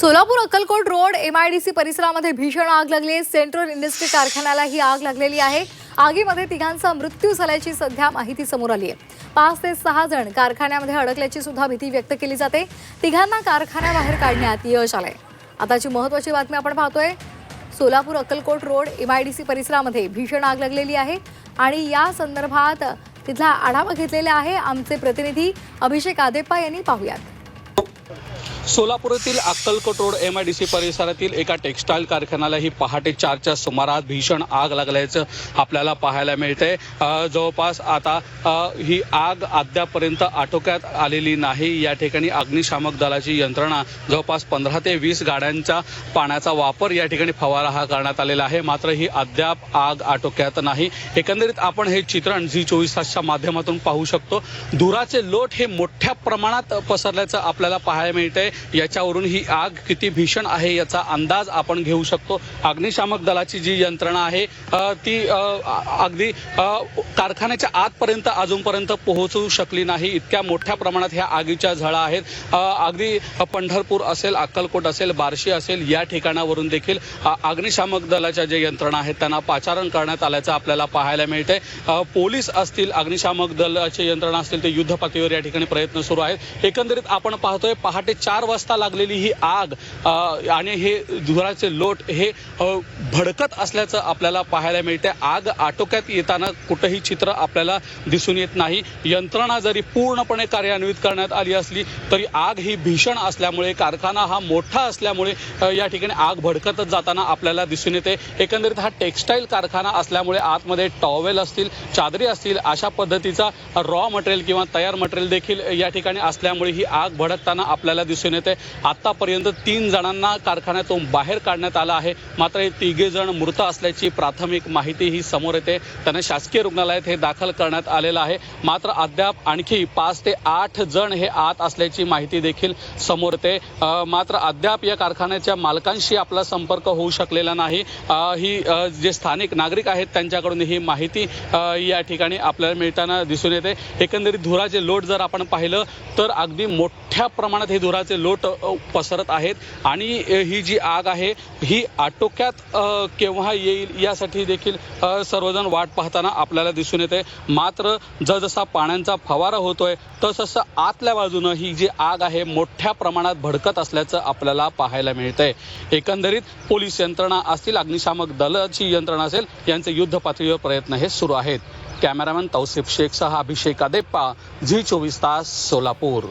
Solapur Akkalkot road M I D C परिसरामध्ये भीषण आग लागली आहे. सेंट्रल इंडस्ट्री कारखान्याला ही आग लागलेली आहे. आगीमध्ये तिघांचा मृत्यू झाल्याची सध्या माहिती समोर आली आहे. पाच ते सहा जण कारखान्यामध्ये अडकल्याची सुद्धा भीती व्यक्त केली जाते. तिघांना कारखान्याबाहेर काढण्यात यश आलंय. आताची महत्वाची बातमी आपण पाहतोय. Solapur Akkalkot road M I D C परिसरामध्ये भीषण आग लागलेली आहे आणि या संदर्भात तिथला आढावा घेतलेला आहे आमचे प्रतिनिधी अभिषेक आदेप्पा यांनी पाहूयात. सोलापुरातील Akkalkot road M I D C परिसरातील एका टेक्स्टाईल कारखान्याला ही पहाटे चारच्या सुमारास भीषण आग लागल्याचं आपल्याला पाहायला मिळते जवळपास आता ही आग अद्यापर्यंत आटोक्यात आलेली नाही. या ठिकाणी अग्निशामक दलाची यंत्रणा जवळपास पंधरा ते वीस गाड्यांचा पाण्याचा वापर या ठिकाणी फवारा हा करण्यात आलेला आहे. मात्र ही अद्याप आग आटोक्यात नाही. एकंदरीत आपण हे चित्रण झी चोवीस तासच्या माध्यमातून पाहू शकतो. धुराचे लोट हे मोठ्या प्रमाणात पसरल्याचं आपल्याला पाहायला मिळतंय. याच्यावरून ही आग किती भीषण आहे याचा अंदाज आपण घेऊ शकतो. अग्निशामक दलाची जी यंत्रणा आहे ती अगदी कारखान्याच्या आतपर्यंत अजूनपर्यंत पोहोचू शकली नाही. इतक्या मोठ्या प्रमाणात ह्या आगीच्या झळा आहेत. अगदी पंढरपूर असेल अक्कलकोट असेल बार्शी असेल या ठिकाणावरून देखील अग्निशामक दलाच्या जे यंत्रणा आहेत त्यांना पाचारण करण्यात आल्याचं आपल्याला पाहायला मिळते पोलीस असतील अग्निशामक दलाचे यंत्रणा असतील ते युद्ध पातळीवर या ठिकाणी प्रयत्न सुरू आहेत. एकंदरीत आपण पाहतोय पहाटे चार वाजता लागलेली ही आग आणि हे धुराचे लोट हे भडकत असल्याचं आपल्याला पाहायला मिळते आग आटोक्यात येताना कुठंही चित्र आपल्याला दिसून येत नाही. यंत्रणा जरी पूर्णपणे कार्यान्वित करण्यात आली असली तरी आग ही भीषण असल्यामुळे कारखाना हा मोठा असल्यामुळे या ठिकाणी आग भडकतच जाताना आपल्याला दिसून येते. एकंदरीत हा टेक्स्टाईल कारखाना असल्यामुळे आतमध्ये टॉवेल असतील चादरी असतील अशा पद्धतीचा रॉ मटेरियल किंवा तयार मटेरियल देखील या ठिकाणी असल्यामुळे ही आग भडकताना आपल्याला दिसून येते आतापर्यंत तीन जणांना कारखान्यातून बाहेर काढण्यात आलं आहे. मात्र हे तिघे जण मृत असल्याची प्राथमिक माहिती ही समोर येते. त्यांना शासकीय रुग्णालयात हे दाखल करण्यात आलेलं आहे. मात्र अद्याप आणखी पाच ते आठ जण हे आत असल्याची माहिती देखील समोर येते. मात्र अद्याप या कारखान्याच्या मालकांशी आपला संपर्क होऊ शकलेला नाही. ही जे स्थानिक नागरिक आहेत त्यांच्याकडून ही माहिती या ठिकाणी आपल्याला मिळताना दिसून येते. एकंदरीत धुराचे लोट जर आपण पाहिलं तर अगदी मोठ्या प्रमाणात हे धुराचे लोट पसरत आहेत. आणि ही जी आग आहे ही आटोक्यात केव्हा येईल यासाठी देखील सर्वजण वाट पाहताना आपल्याला दिसून येते. मात्र जसजसा पाण्याचा फवारा होतोय तसं आतल्या बाजूनं ही जी आग आहे मोठ्या प्रमाणात भडकत असल्याचं आपल्याला पाहायला मिळतंय. एकंदरीत पोलीस यंत्रणा असतील अग्निशामक दलाची यंत्रणा असेल यांचे युद्ध पातळीवर प्रयत्न हे सुरू आहेत. कॅमेरामॅन तौसिफ शेखसह अभिषेक अदेप्पा झी चोवीस तास सोलापूर.